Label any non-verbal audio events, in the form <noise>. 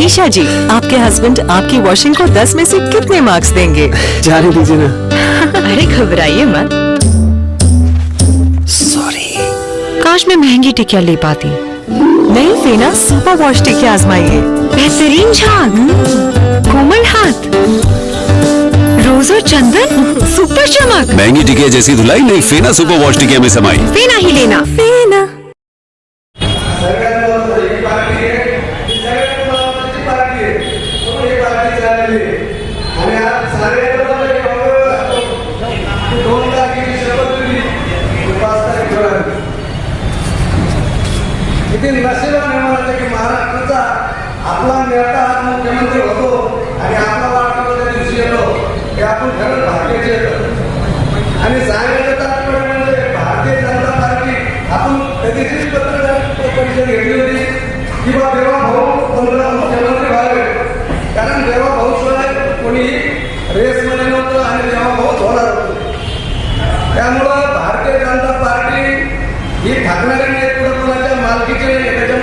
ईशा जी आपके हस्बैंड आपकी वॉशिंग को 10 में से कितने मार्क्स देंगे? जाने दीजिए ना। <laughs> अरे घबराइए मत। काश मैं महँगी टिकिया ले पाती। नहीं फेना सुपर वॉश टिकिया आजमाइए बेहतरीन झाग। कोमल हाथ। रोज और चंदन। सुपर चमक। महँगी टिकिया जैसी धुलाई नहीं फेना सुपर वॉश टिकिया में समाई। फेना ही लेना। फेना किती नशिबा निर्माण की महाराष्ट्राचा आपला नेता हा मुख्यमंत्री होतो आणि आपला वाटतो त्या दिवशी येतो हे आपण खरंच भाग्याचे येतो आणि सांगायचं तात्पर्य म्हणजे भारतीय जनता पार्टी आपण कधीची पत्रकार परिषद घेतली होती किंवा देवा भाऊ पंधरा मुख्यमंत्री व्हावे. कारण देवा भाऊ शिवाय कोणी रेसमध्ये नव्हतं आणि देवा भाऊच होणार होतो. त्यामुळं भारतीय जनता पार्टी ही ठाकरे नाही पुढे कुणाच्या मालकीची